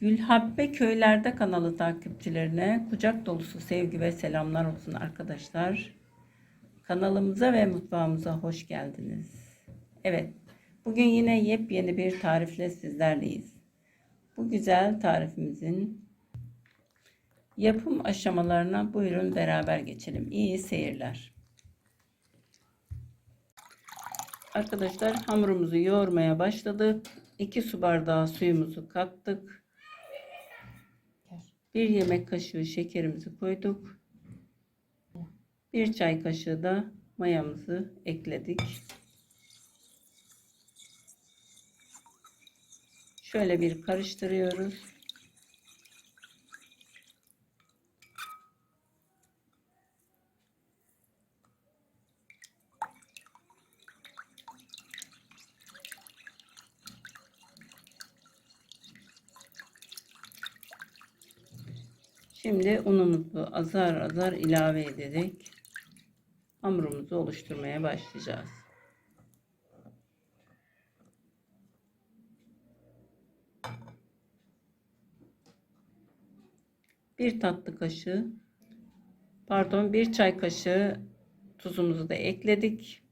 Gülhabbe Köylerde kanalı takipçilerine kucak dolusu sevgi ve selamlar olsun arkadaşlar. Kanalımıza ve mutfağımıza hoş geldiniz. Evet, bugün yine yepyeni bir tarifle sizlerleyiz. Bu güzel tarifimizin yapım aşamalarına buyurun beraber geçelim. İyi seyirler. Arkadaşlar hamurumuzu yoğurmaya başladık. 2 su bardağı suyumuzu kattık. 1 yemek kaşığı şekerimizi koyduk. 1 çay kaşığı da mayamızı ekledik. Şöyle bir karıştırıyoruz. Şimdi unumuzu azar azar ilave ederek hamurumuzu oluşturmaya başlayacağız. Bir tatlı kaşığı pardon bir çay kaşığı tuzumuzu da ekledik.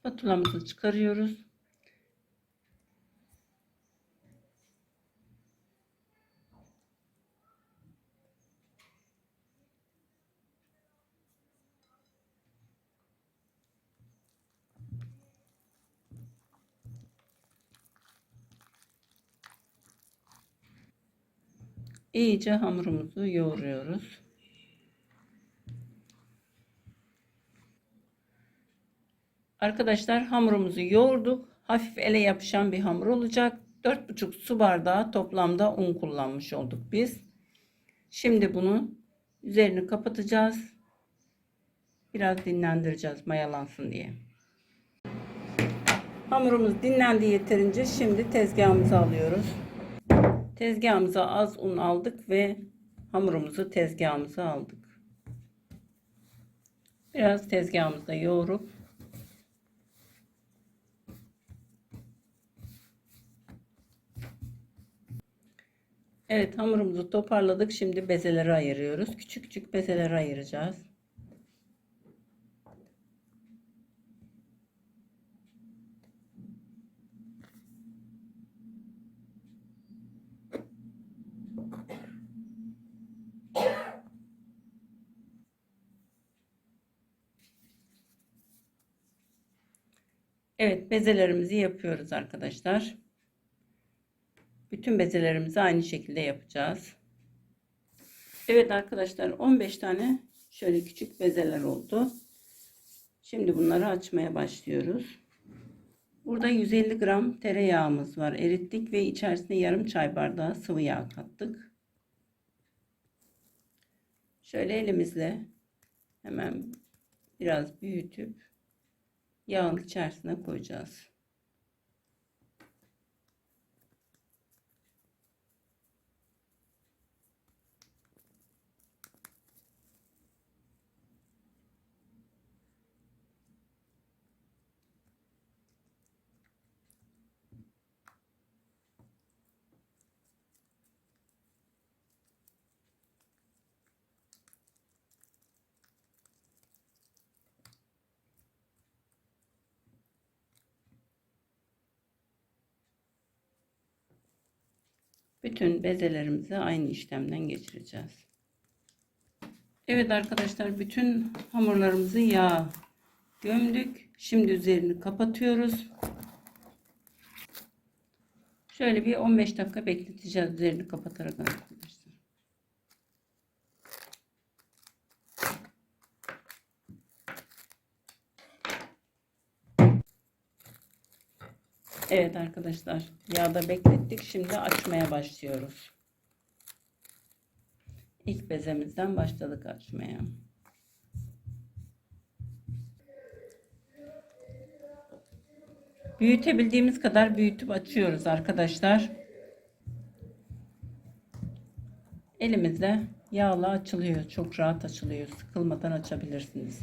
Spatulamızı çıkarıyoruz. İyice hamurumuzu yoğuruyoruz. Arkadaşlar hamurumuzu yoğurduk. Hafif ele yapışan bir hamur olacak. 4,5 su bardağı toplamda un kullanmış olduk biz. Şimdi bunu üzerini kapatacağız. Biraz dinlendireceğiz mayalansın diye. Hamurumuz dinlendi yeterince. Şimdi tezgahımıza alıyoruz. Tezgahımıza az un aldık ve hamurumuzu tezgahımıza aldık. Biraz tezgahımızda yoğurup Evet hamurumuzu toparladık. Şimdi bezelere ayırıyoruz. Küçük küçük bezelere ayıracağız. Evet bezelerimizi yapıyoruz arkadaşlar. Bütün bezelerimizi aynı şekilde yapacağız. Evet arkadaşlar 15 tane şöyle küçük bezeler oldu. Şimdi bunları açmaya başlıyoruz. Burada 150 gram tereyağımız var. Erittik ve içerisine yarım çay bardağı sıvı yağ kattık. Şöyle elimizle hemen biraz büyütüp yağın içerisine koyacağız. Bütün bezelerimizi aynı işlemden geçireceğiz. Evet arkadaşlar bütün hamurlarımızı yağ gömdük. Şimdi üzerini kapatıyoruz. Şöyle bir 15 dakika bekleteceğiz üzerini kapatarak arkadaşlar. Evet arkadaşlar yağda beklettik. Şimdi açmaya başlıyoruz. İlk bezemizden başladık açmaya. Büyütebildiğimiz kadar büyütüp açıyoruz arkadaşlar. Elimizde yağla açılıyor. Çok rahat açılıyor. Sıkılmadan açabilirsiniz.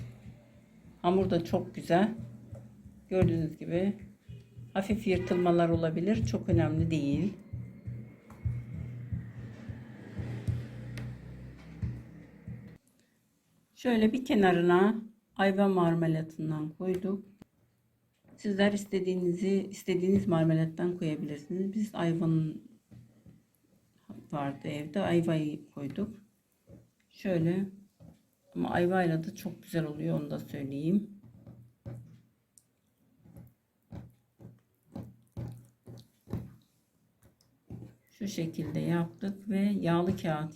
Hamur da çok güzel. Gördüğünüz gibi hafif yırtılmalar olabilir. Çok önemli değil. Şöyle bir kenarına ayva marmelatından koyduk. Sizler istediğinizi istediğiniz marmelattan koyabilirsiniz. Biz ayvanın vardı evde. Ayvayı koyduk. Şöyle ama ayvayla da çok güzel oluyor onu da söyleyeyim. Şu şekilde yaptık ve yağlı kağıt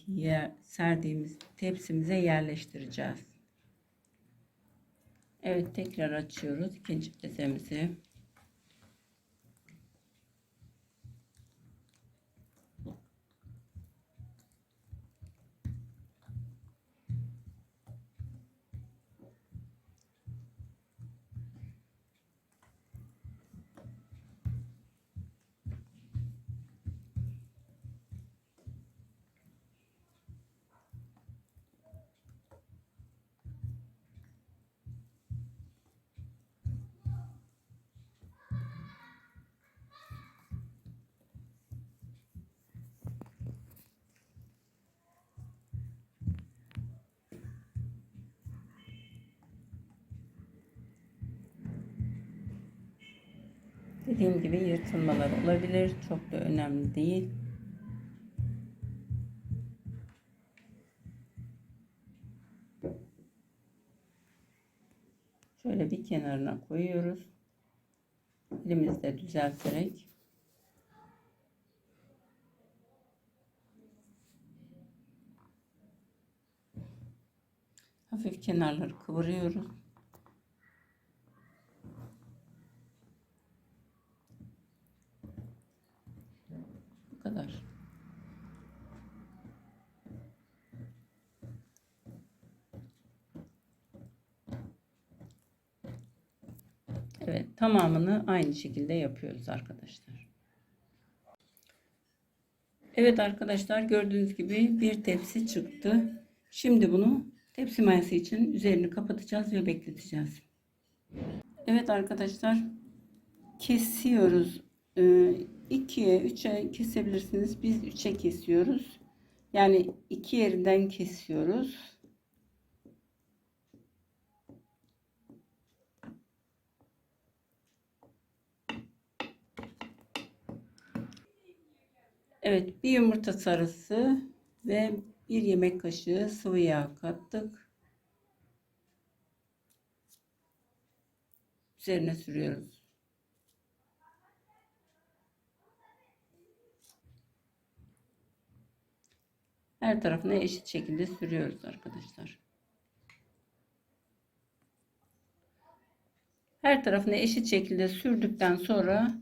serdiğimiz tepsimize yerleştireceğiz. Evet tekrar açıyoruz ikinci bezemizi. Dediğim gibi yırtılmalar olabilir. Çok da önemli değil. Şöyle bir kenarına koyuyoruz. Elimizde düzelterek. Hafif kenarları kıvırıyoruz. Bu kadar. Evet, tamamını aynı şekilde yapıyoruz arkadaşlar. Evet arkadaşlar gördüğünüz gibi bir tepsi çıktı. Şimdi bunu tepsi mayası için üzerini kapatacağız ve bekleteceğiz. Evet arkadaşlar kesiyoruz. Ee, 2'ye 3'e kesebilirsiniz. Biz 3'e kesiyoruz. Yani iki yerinden kesiyoruz. Evet, bir yumurta sarısı ve bir yemek kaşığı sıvı yağ kattık. Üzerine sürüyoruz. Her tarafına eşit şekilde sürüyoruz arkadaşlar. Her tarafına eşit şekilde sürdükten sonra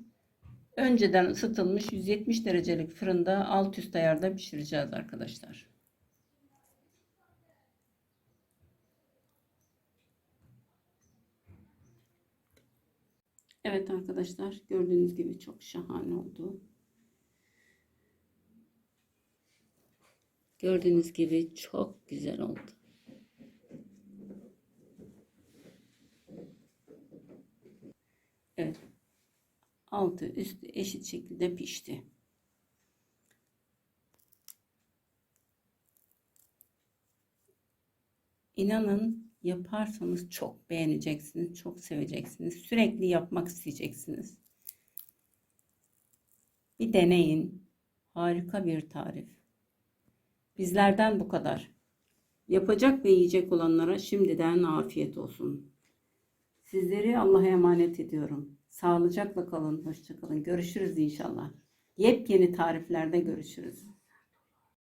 önceden ısıtılmış 170 derecelik fırında alt üst ayarda pişireceğiz arkadaşlar. Evet arkadaşlar gördüğünüz gibi çok şahane oldu. Gördüğünüz gibi çok güzel oldu. Evet. Altı üstü eşit şekilde pişti. İnanın yaparsanız çok beğeneceksiniz, çok seveceksiniz. Sürekli yapmak isteyeceksiniz. Bir deneyin. Harika bir tarif. Bizlerden bu kadar. Yapacak ve yiyecek olanlara şimdiden afiyet olsun. Sizleri Allah'a emanet ediyorum. Sağlıcakla kalın, hoşça kalın. Görüşürüz inşallah. Yepyeni tariflerde görüşürüz.